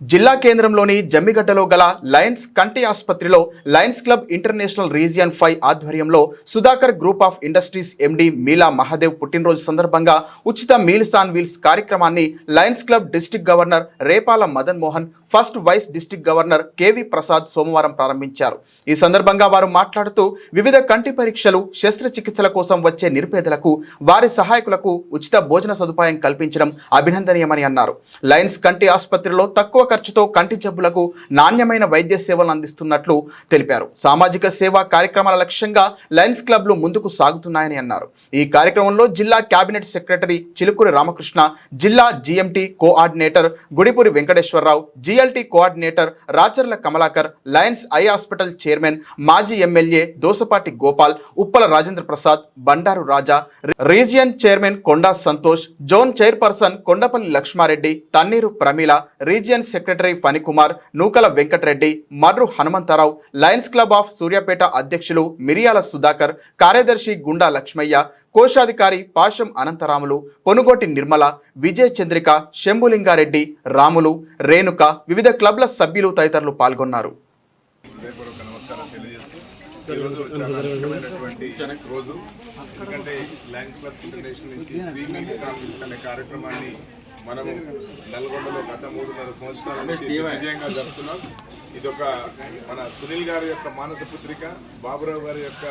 జిల్లా కేంద్రంలోని జమ్మిగడ్డలో గల లయన్స్ కంటి ఆసుపత్రిలో Lions Club International region five ఆధ్వర్యంలో Sudhakar group of industries MD Meela Mahadev పుట్టినరోజు సందర్భంగా ఉచిత మీల్స్ ఆన్ వీల్స్ కార్యక్రమాన్ని Lions Club district governor Repala Madan Mohan first vice district governor KV Prasad సోమవారం ప్రారంభించారు. ఈ సందర్భంగా వారు మాట్లాడుతూ వివిధ కంటి పరీక్షలు శస్త్రచికిత్సల కోసం వచ్చే నిరుపేదలకు వారి సహాయకులకు ఉచిత భోజన సదుపాయం కల్పించడం అభినందనీయమని అన్నారు. లయన్స్ కంటి ఆసుపత్రిలో తక్కువ ఖర్చుతో కంటి జబ్బులకు నాణ్యమైన వైద్య సేవలు అందిస్తున్నట్లు తెలిపారు. సామాజిక సేవా కార్యక్రమాల లక్ష్యంగా లయన్స్ క్లబ్లు ముందుకు సాగుతున్నాయని అన్నారు. ఈ కార్యక్రమంలో జిల్లా కేబినెట్ సెక్రటరీ చిలుకూరి రామకృష్ణ జిల్లా GMT coordinator Gudipuri Venkateswararao GLT coordinator Racharla Kamalakar Lions eye hospital chairman మాజీ MLA Dosapati Gopal Uppala Rajendra Prasad Bandaru Raja region chairman Konda Santosh zone chairperson Kondapalli Lakshmareddy Tanneeru Pramila region secretary Phanikumar Nukala Venkatareddy Marru Hanumantharao Lions Club of Suryapet అధ్యక్షులు మిరియాల సుధాకర్ కార్యదర్శి గుండా లక్ష్మయ్య కోశాధికారి పాశం అనంతరాములు పొనుగోటి నిర్మల విజయ్ చంద్రిక శంభులింగారెడ్డి రాములు రేణుక వివిధ క్లబ్ల సభ్యులు తదితరులు పాల్గొన్నారు. ఈరోజు చాలా ముఖ్యమైనటువంటి రోజు. ఎందుకంటే ల్యాండ్ క్లబ్ ఇంటర్నేషనల్ నుంచి అనే కార్యక్రమాన్ని మనము నల్గొండలో గత మూడున్నర సంవత్సరాల నుంచి విజయంగా జరుపుతున్నాం. ఇదొక మన సునీల్ గారి యొక్క మానస పుత్రిక బాబురావు గారి యొక్క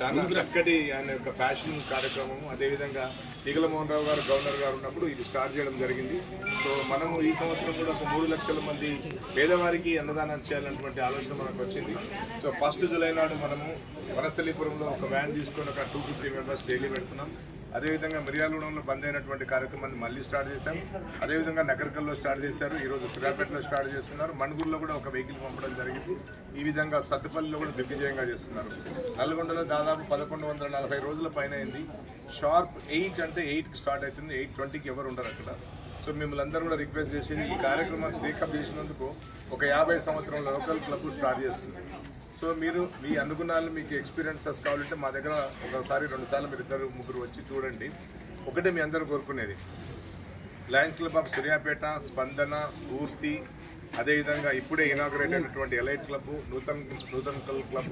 చాలా చక్కటి ఆయన యొక్క ప్యాషన్ కార్యక్రమం అదేవిధంగా ఈగల మోహన్ రావు గారు గవర్నర్ గారు ఉన్నప్పుడు ఇది స్టార్ట్ చేయడం జరిగింది. సో మనము ఈ సంవత్సరం కూడా ఒక మూడు లక్షల మంది పేదవారికి అన్నదానం చేయాలన్నటువంటి ఆలోచన మనకు వచ్చింది. సో ఫస్ట్ జూలై నాడు మనము వనస్థలీపురంలో ఒక వ్యాన్ తీసుకొని ఒక టూ ఫిఫ్టీ మెంబర్స్ డైలీ పెడుతున్నాం. అదేవిధంగా మిర్యాలగూడెంలో బంద్ అయినటువంటి కార్యక్రమాన్ని మళ్ళీ స్టార్ట్ చేశాం. అదేవిధంగా నగరకల్లో స్టార్ట్ చేశారు. ఈరోజు సూర్యాపేటలో స్టార్ట్ చేస్తున్నారు. మణుగూరులో కూడా ఒక వెహికల్ పంపడం జరిగింది. ఈ విధంగా సత్తుపల్లిలో కూడా దిగ్విజయంగా చేస్తున్నారు. నల్గొండలో దాదాపు పదకొండు వందల నలభై రోజుల పైన అయింది. షార్ప్ ఎయిట్ అంటే ఎయిట్కి స్టార్ట్ అవుతుంది. ఎయిట్ ట్వంటీకి ఎవరు ఉండరు అక్కడ. సో మిమ్మల్ని అందరూ కూడా రిక్వెస్ట్ చేసింది ఈ కార్యక్రమాన్ని టేకప్ చేసినందుకు ఒక యాభై సంవత్సరం లోకల్ క్లబ్ స్టార్ట్ చేస్తుంది. సో మీరు మీ అనుగుణాలు మీకు ఎక్స్పీరియన్సెస్ కావాలంటే మా దగ్గర ఒకసారి రెండు సార్లు మీరు ఇద్దరు ముగ్గురు వచ్చి చూడండి. ఒకటే మీ అందరూ కోరుకునేది. లయన్స్ క్లబ్ ఆఫ్ సూర్యాపేట స్పందన స్ఫూర్తి అదేవిధంగా ఇప్పుడే ఇనాగ్రేట్ అయినటువంటి elite club Nutan Nutan club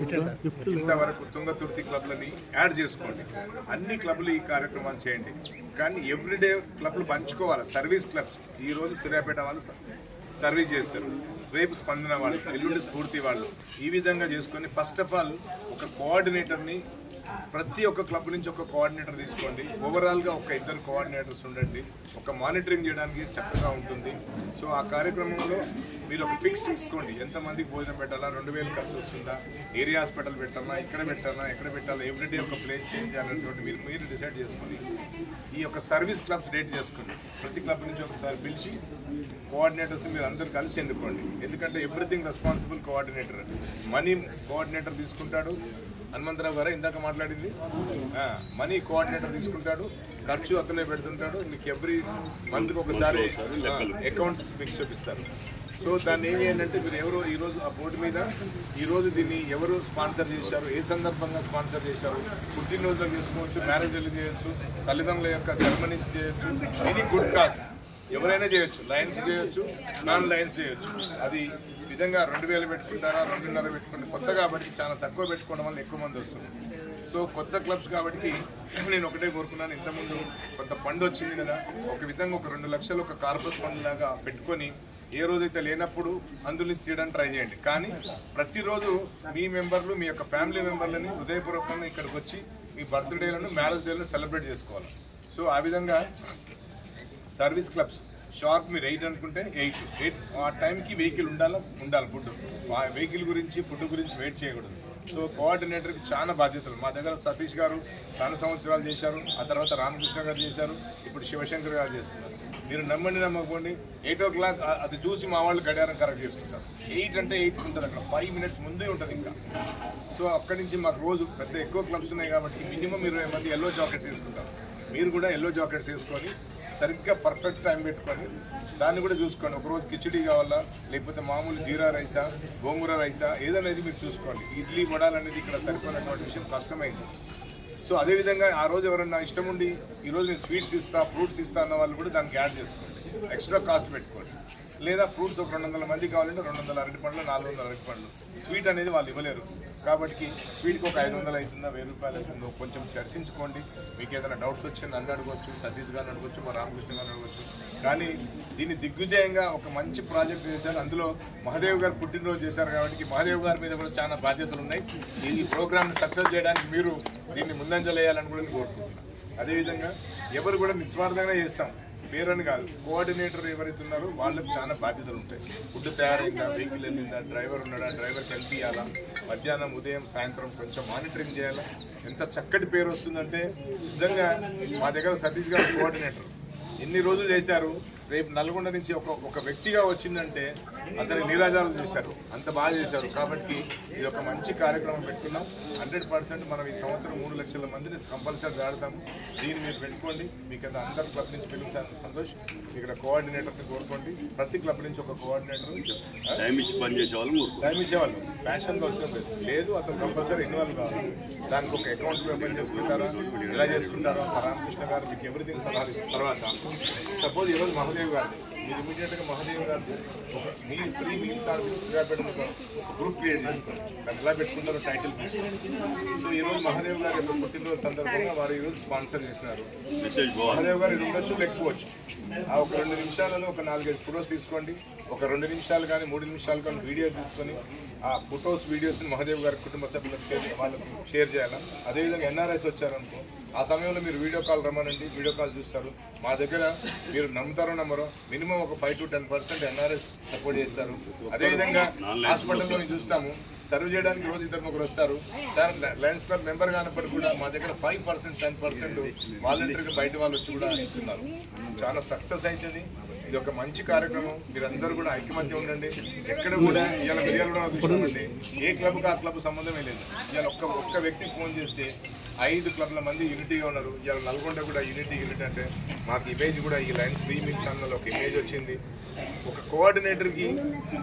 ఇంతవరకు తుంగతుర్తి క్లబ్లని యాడ్ చేసుకోండి. అన్ని క్లబ్లు ఈ కార్యక్రమాన్ని చేయండి. కానీ ఎవ్రీడే క్లబ్లు పంచుకోవాలి. సర్వీస్ క్లబ్స్ ఈ రోజు సూర్యాపేట వాళ్ళు సర్వీస్ చేస్తారు. రేపు స్పందన వాళ్ళు ఎల్లుండి స్ఫూర్తి వాళ్ళు. ఈ విధంగా చేసుకొని ఫస్ట్ ఆఫ్ ఆల్ ఒక కోఆర్డినేటర్ని ప్రతి ఒక్క క్లబ్ నుంచి ఒక కోఆర్డినేటర్ తీసుకోండి. ఓవరాల్గా ఒక ఇద్దరు కోఆర్డినేటర్స్ ఉండండి. ఒక మానిటరింగ్ చేయడానికి చక్కగా ఉంటుంది. సో ఆ కార్యక్రమంలో మీరు ఒక ఫిక్స్ తీసుకోండి. ఎంతమందికి భోజనం పెట్టాలా? రెండు వేలు ఖర్చు వస్తుందా? ఏరియా హాస్పిటల్ పెట్టాలా? ఇక్కడ పెట్టాలా? ఎక్కడ పెట్టాలా? ఎవ్రీడే ఒక ప్లేస్ చేంజ్ చేయాలన్నటువంటి మీరు మీరు డిసైడ్ చేసుకొని ఈ యొక్క సర్వీస్ క్లబ్స్ రేట్ చేసుకోండి ప్రతి క్లబ్ నుంచి ఒకసారి పిలిచి కోఆర్డినేటర్స్ మీరు అందరు కలిసి ఎన్నుకోండి ఎందుకంటే everything responsible coordinator. Money coordinator తీసుకుంటాడు. హనుమంతరావు గారు ఇందాక మాట్లాడింది. మనీ కోఆర్డినేటర్ తీసుకుంటాడు. ఖర్చు అతనే పెడుతుంటాడు. మీకు ఎవ్రీ మంత్కి ఒకసారి అకౌంట్ మీకు చూపిస్తారు. సో దాన్ని ఏమి ఏంటంటే మీరు ఎవరు ఈరోజు ఆ బోర్డు మీద ఈరోజు దీన్ని ఎవరు స్పాన్సర్ చేశారు ఏ సందర్భంగా స్పాన్సర్ చేశారు పుట్టినరోజులు చేసుకోవచ్చు మ్యారేజ్లు చేయొచ్చు తల్లిదండ్రుల యొక్క సెరమనీస్ చేయొచ్చు ఎనీ గుడ్ కాస్ ఎవరైనా చేయొచ్చు లైన్స్ చేయొచ్చు నాన్ లైన్స్ చేయొచ్చు. అది విధంగా రెండు వేలు పెట్టుకుంటారా రెండున్నర పెట్టుకుంటే కొత్త కాబట్టి చాలా తక్కువ పెట్టుకోవడం వల్ల ఎక్కువ మంది వస్తుంది సో కొత్త క్లబ్స్ కాబట్టి నేను ఒకటే కోరుకున్నాను. ఇంతకుముందు కొంత ఫండ్ వచ్చింది కదా ఒక విధంగా ఒక రెండు లక్షలు ఒక కార్పొరేట్ ఫండ్ లాగా పెట్టుకొని ఏ రోజైతే లేనప్పుడు అందులో నుంచి తీయడానికి ట్రై చేయండి. కానీ ప్రతిరోజు మీ మెంబర్లు మీ యొక్క ఫ్యామిలీ మెంబర్లని హృదయపూర్వకంగా ఇక్కడికి వచ్చి మీ బర్త్డేలను మ్యారేజ్ డేలను సెలబ్రేట్ చేసుకోవాలి. సో ఆ విధంగా సర్వీస్ క్లబ్స్ షార్ప్ మీరు ఎయిట్ అనుకుంటే ఎయిట్. ఎయిట్ ఆ టైంకి వెహికల్ ఉండాలా? ఉండాలి ఫుడ్. ఆ వెహికల్ గురించి ఫుడ్ గురించి వెయిట్ చేయకూడదు. సో కోఆర్డినేటర్కి చాలా బాధ్యతలు. మా దగ్గర సతీష్ గారు చాలా సంవత్సరాలు చేశారు. ఆ తర్వాత రామకృష్ణ గారు చేశారు. ఇప్పుడు శివశంకర్ గారు చేస్తున్నారు. మీరు నమ్మండి నమ్మకండి ఎయిట్ ఓ క్లాక్ అది చూసి మా వాళ్ళు గడియారం కరెక్ట్ చేసుకుంటారు. ఎయిట్ అంటే ఎయిట్ ఉంటుంది అక్కడ. ఫైవ్ మినిట్స్ ముందే ఉంటుంది ఇంకా. సో అక్కడి నుంచి మాకు రోజు పెద్ద ఎక్కువ క్లబ్స్ ఉన్నాయి కాబట్టి మినిమం ఇరవై మంది ఎల్లో జాకెట్ తీసుకుంటారు మీరు కూడా ఎల్లో జాకెట్స్ వేసుకొని సరిగ్గా పర్ఫెక్ట్ టైం పెట్టుకొని దాన్ని కూడా చూసుకోండి. ఒకరోజు కిచడీ కావాలా లేకపోతే మామూలు జీరా రైసా గోంగూర రైసా ఏదనేది మీరు చూసుకోండి. ఇడ్లీ వడాలనేది ఇక్కడ సరిపోయినటువంటి విషయం కష్టమైంది. సో అదేవిధంగా ఆ రోజు ఎవరన్నా ఇష్టం ఉండి ఈరోజు నేను స్వీట్స్ ఇస్తా ఫ్రూట్స్ ఇస్తా అన్న వాళ్ళు కూడా దానికి యాడ్ చేసుకోండి. ఎక్స్ట్రా కాస్ట్ పెట్టుకోండి. లేదా ఫ్రూట్స్ ఒక రెండు వందల మంది కావాలంటే రెండు వందల అరటి పండ్లు నాలుగు వందల అరటి పండ్లు. స్వీట్ అనేది వాళ్ళు ఇవ్వలేరు. కాబట్టి స్వీట్కి ఒక ఐదు వందలు అవుతుందా వెయ్యి రూపాయలు అవుతుందో కొంచెం చర్చించుకోండి. మీకు ఏదైనా డౌట్స్ వచ్చింది నన్ను అడగొచ్చు సతీష్ గారిని అడగొచ్చు మా రామకృష్ణ గారిని అడగవచ్చు కానీ దీన్ని దిగ్విజయంగా ఒక మంచి ప్రాజెక్ట్ చేశారు. అందులో మహాదేవ్ గారు పుట్టినరోజు చేశారు కాబట్టి మహాదేవ్ గారి మీద కూడా చాలా బాధ్యతలు ఉన్నాయి. ఈ ప్రోగ్రామ్ని సక్సెస్ చేయడానికి మీరు దీన్ని ముందంజలేయాలని కూడా నేను కోరుకుంటున్నాను. అదేవిధంగా ఎవరు కూడా నిస్వార్థంగా చేస్తాం. పేరని కాదు కోఆర్డినేటర్ ఎవరైతే ఉన్నారో వాళ్ళకి చాలా బాధ్యతలు ఉంటాయి. ఫుడ్ తయారైందా వెహికల్ వెళ్ళిందా డ్రైవర్ ఉన్నాడా డ్రైవర్ కల్పించాలా మధ్యాహ్నం ఉదయం సాయంత్రం కొంచెం మానిటరింగ్ చేయాలా? ఎంత చక్కటి పేరు వస్తుందంటే నిజంగా మా దగ్గర సతీష్ గారు కోఆర్డినేటర్ ఎన్ని రోజులు చేశారు? రేపు నల్గొండ నుంచి ఒక ఒక వ్యక్తిగా వచ్చిందంటే అతని నీరాజాలు చేశారు. అంత బాగా చేశారు. కాబట్టి ఇది ఒక మంచి కార్యక్రమం పెట్టుకున్నాం. హండ్రెడ్ పర్సెంట్ మనం ఈ సంవత్సరం మూడు లక్షల మందిని కంపల్సరీ ఆడతాము దీన్ని మీరు పెట్టుకోండి. మీకు అది అందరి క్లబ్ నుంచి పిలిచాను సంతోష్. ఇక్కడ కోఆర్డినేటర్ని కోరుకోండి. ప్రతి క్లబ్ నుంచి ఒక కోఆర్డినేటర్ టైం ఇచ్చి పనిచేసే వాళ్ళు ఊరుకో టైం ఇచ్చేవాళ్ళు. ఫ్యాషన్లో వస్తుంది లేదు. అతను కంపల్సరీ ఇన్వాల్వ్ కావాలి. దానికి ఒక అకౌంట్ ఓపెన్ చేసుకుంటారా? ఎలా చేసుకుంటారో? రామకృష్ణ గారు మీకు ఎవ్రీథింగ్ సలహాలు తర్వాత సపోజ్ ఈరోజు మహాదేవ్ గారు మీరు ఇమీడియట్గా మహాదేవ్ గారు ఒక మీ ఫ్రీ మీల్స్ ఆర్ పెట్టిన గ్రూప్ క్రియేట్ చేసుకోండి ఎలా పెట్టుకుంటారో టైటిల్ సో ఈరోజు మహాదేవ్ గారు యొక్క పుట్టినరోజు సందర్భంగా వారు ఈరోజు స్పాన్సర్ చేసినారు. మహాదేవ్ గారు ఇది ఉండొచ్చు లేకపోవచ్చు. ఆ ఒక రెండు నిమిషాలలో ఒక నాలుగైదు ఫొటోస్ తీసుకోండి. ఒక రెండు నిమిషాలు కానీ మూడు నిమిషాలు కానీ వీడియో తీసుకొని ఆ ఫొటోస్ వీడియోస్ని మహాదేవ్ గారి కుటుంబ సభ్యులకు షేర్ వాళ్ళకు షేర్ చేయాలా? అదేవిధంగా ఎన్ఆర్ఐస్ వచ్చారనుకో ఆ సమయంలో మీరు వీడియో కాల్ రమ్మనండి. వీడియో కాల్ చూస్తారు. మా దగ్గర మీరు నమ్ముతారో నమ్మరో మినిమం ఒక five to ten percent NRS support చేస్తారు. అదేవిధంగా హాస్పిటల్లో చూస్తాము. సర్వ్ చేయడానికి రోజు ఇద్దరు ముగ్గురు వస్తారు. సార్ లయన్స్ క్లబ్ మెంబర్ కానప్పటికీ కూడా మా దగ్గర ఫైవ్ పర్సెంట్ టెన్ పర్సెంట్ వాలంటీర్గా బయట వాళ్ళు వచ్చి కూడా ఇస్తున్నారు. చాలా సక్సెస్ అవుతుంది. ఇది ఒక మంచి కార్యక్రమం. మీరందరూ కూడా ఐక్యమత్య ఉండండి. ఎక్కడ కూడా ఇవాళ మిర్యాల కూడా చూసామండి ఏ క్లబ్కి ఆ క్లబ్ సంబంధమే లేదు. ఇవాళ ఒక్క ఒక్క వ్యక్తి ఫోన్ చేస్తే ఐదు క్లబ్ల మంది యూనిటీగా ఉన్నారు. ఇవాళ నల్గొండ కూడా యూనిటీ యూనిట్ అంటే మాకు ఇమేజ్ కూడా ఈ లైన్ ఫ్రీ మిక్స్ అన్నలో ఒక ఇమేజ్ వచ్చింది. ఒక కోఆర్డినేటర్కి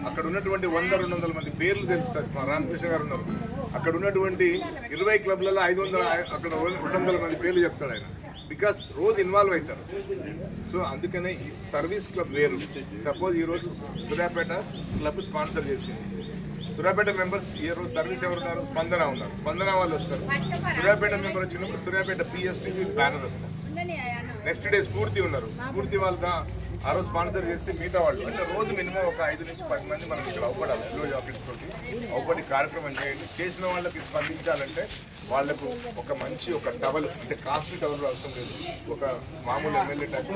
అక్కడ ఉన్నటువంటి వంద రెండు వందల మంది పేర్లు తెలుస్తారు మా రామకృష్ణ గారు ఉన్నారు. అక్కడ ఉన్నటువంటి ఇరవై క్లబ్లలో ఐదు వందల అక్కడ రెండు వందల మంది పేర్లు చెప్తాడు ఆయన. బికాస్ రోజు ఇన్వాల్వ్ అవుతారు. సో అందుకనే సర్వీస్ క్లబ్ వేరు. సపోజ్ ఈరోజు సూర్యాపేట క్లబ్ స్పాన్సర్ చేసింది. సూర్యాపేట మెంబర్స్ ఈ రోజు సర్వీస్ ఎవరు ఉన్నారు? స్పందన ఉన్నారు. స్పందన వాళ్ళు వస్తారు. సూర్యాపేట మెంబర్ వచ్చినప్పుడు సూర్యాపేట పిఎస్టీ బ్యానర్ వస్తారు నెక్స్ట్ డే స్ఫూర్తి ఉన్నారు. స్ఫూర్తి వాళ్ళ ఆ రోజు స్పాన్సర్ చేస్తే మిగతా వాళ్ళు. అంటే రోజు మినిమం ఒక ఐదు నుంచి పది మంది మనం ఇక్కడ అవ్వడాలి ఎల్లో జాకెట్స్ తోటి. అవపడి కార్యక్రమం చేయండి. చేసిన వాళ్ళకి స్పందించాలంటే వాళ్ళకు ఒక మంచి ఒక టవల్ అంటే కాస్ట్లీ టవల్ అవసరం లేదు ఒక మామూలు ఎమ్మెల్యే టచ్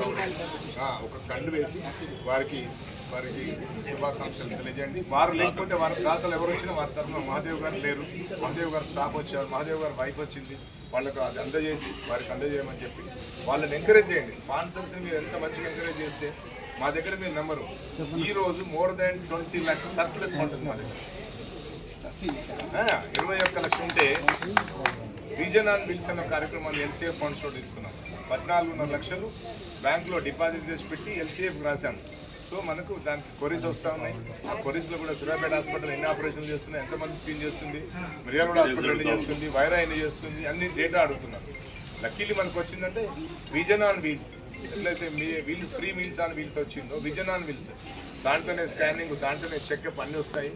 ఒక కండు వేసి వారికి వారికి శుభాకాంక్షలు తెలియజేయండి. వారు లేకపోతే వారి దాతలు ఎవరు వచ్చినా వారి తరఫున మహాదేవ్ గారు లేరు. మహాదేవ్ గారు స్టాఫ్ వచ్చారు. మహాదేవ్ గారు వైఫ్ వచ్చింది. వాళ్ళకు అది అందజేసి వారికి అందజేయమని చెప్పి వాళ్ళని ఎంకరేజ్ చేయండి. స్పాన్సర్స్ని మీరు ఎంత మంచిగా ఎంకరేజ్ చేస్తే మా దగ్గర మీరు నెంబరు ఈరోజు more than twenty lakhs surplus ఉంటుంది మా దగ్గర. ఇరవై ఒక్క లక్షలు ఉంటే రీజన్ ఆన్ బిల్స్ అన్న కార్యక్రమాన్ని ఎల్సీఎఫ్ ఫండ్స్లో తీసుకున్నాం. పద్నాలుగున్నర లక్షలు బ్యాంకులో డిపాజిట్ చేసి పెట్టి ఎల్సీఎఫ్ రాశాను. సో మనకు దానికి కొరీస్ వస్తూ ఉన్నాయి. ఆ కొరీస్లో కూడా సూర్యాపేట హాస్పిటల్ ఎన్ని ఆపరేషన్లు చేస్తున్నాయి ఎంతమంది స్క్రీన్ చేస్తుంది మిర్యాలగూడ హాస్పిటల్ ఎన్ని చేస్తుంది వైరా ఎన్ని చేస్తుంది అన్ని డేటా అడుగుతున్నారు లక్కీలీ మనకు వచ్చిందంటే విజన్ ఆన్ వీల్స్. ఎట్లయితే మీ wheel free meals on wheels వచ్చిందో విజన్ ఆన్ వీల్స్. దాంట్లోనే స్కానింగ్ దాంట్లోనే చెకప్ అన్నీ వస్తాయి.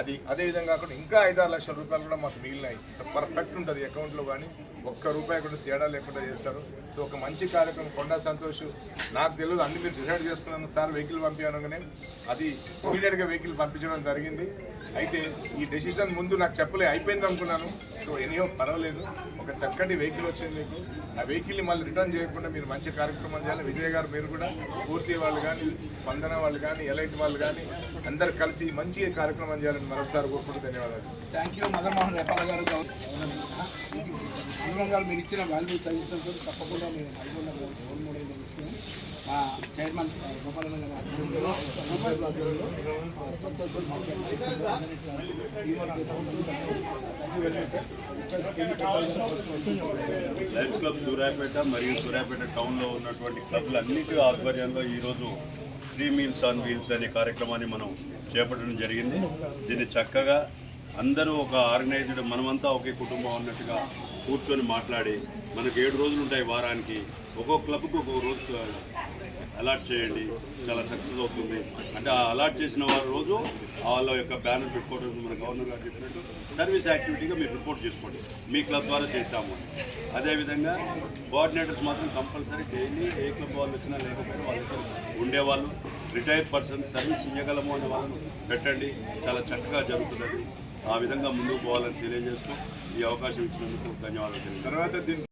అది అదే విధంగా కాకుండా ఇంకా ఐదారు లక్షల రూపాయలు కూడా మాకు మిగిలినాయి. పర్ఫెక్ట్ ఉంటుంది అకౌంట్లో కానీ. ఒక్క రూపాయి కూడా తేడా లేకుండా చేస్తారు. సో ఒక మంచి కార్యక్రమం కొండా సంతోష్ నాకు తెలియదు అన్ని మీరు డిసైడ్ చేసుకున్నాను సార్ వెహికల్ పంపించగానే అది ఇమీడియట్గా వెహికల్ పంపించడం జరిగింది. అయితే ఈ డెసిషన్ ముందు నాకు చెప్పలే అయిపోయింది అనుకున్నాను. సో ఎనియో పర్వాలేదు ఒక చక్కటి వెహికల్ వచ్చింది మీకు. ఆ వెహికల్ని మళ్ళీ రిటర్న్ చేయకుండా మీరు మంచి కార్యక్రమం చేయాలి. విజయ్ గారు మీరు కూడా పూర్తి వాళ్ళు కానీ స్పందన వాళ్ళు కానీ ఎలైట్ వాళ్ళు కానీ అందరు కలిసి మంచి కార్యక్రమం చేయాలని మరొకసారి కోరుకుంటూ ధన్యవాదాలు. థ్యాంక్ యూ మదన్ మోహన్ గారు. హనుమాన్ మీరు ఇచ్చిన వాల్యూ సజెషన్తో తప్పకుండా మేము నల్గొండ రోల్ మోడల్ తీసుకుని మా చైర్మన్ గోపాలన్న గారి ఆధ్వర్యంలో సంతోష్ క్లబ్ సూర్యాపేట మరియు సూర్యాపేట టౌన్లో ఉన్నటువంటి క్లబ్లన్నిటి ఆధ్వర్యంలో ఈరోజు ఫ్రీ మీల్స్ ఆన్ వీల్స్ అనే కార్యక్రమాన్ని మనం చేపట్టడం జరిగింది. దీన్ని చక్కగా అందరూ ఒక ఆర్గనైజ్డ్ మనమంతా ఒకే కుటుంబం అన్నట్టుగా కూర్చొని మాట్లాడి మనకు ఏడు రోజులు ఉంటాయి వారానికి. ఒక్కొక్క క్లబ్కు ఒక్కొక్క రోజు అలాట్ చేయండి. చాలా సక్సెస్ అవుతుంది. అంటే ఆ అలాట్ చేసిన వారి రోజు వాళ్ళ యొక్క బ్యానర్ పెట్టుకోవడం మన గవర్నర్ గారు చెప్పినట్టు సర్వీస్ యాక్టివిటీగా మీరు రిపోర్ట్ చేసుకోండి. మీ క్లబ్ ద్వారా చేశాము అదేవిధంగా కోఆర్డినేటర్స్ మాత్రం కంపల్సరీ డైలీ ఏ క్లబ్ వాళ్ళు వచ్చినా లేకపోయినా వాళ్ళు ఉండేవాళ్ళు. రిటైర్డ్ పర్సన్ సర్వీస్ ఇవ్వగలము అనే వాళ్ళని పెట్టండి. చాలా చక్కగా జరుగుతుంది ఆ విధంగా ముందుకు పోవాలని తెలియజేస్తూ ఈ అవకాశం ఇచ్చినందుకు ధన్యవాదాలు. తెలియజేస్తాను తర్వాత దీని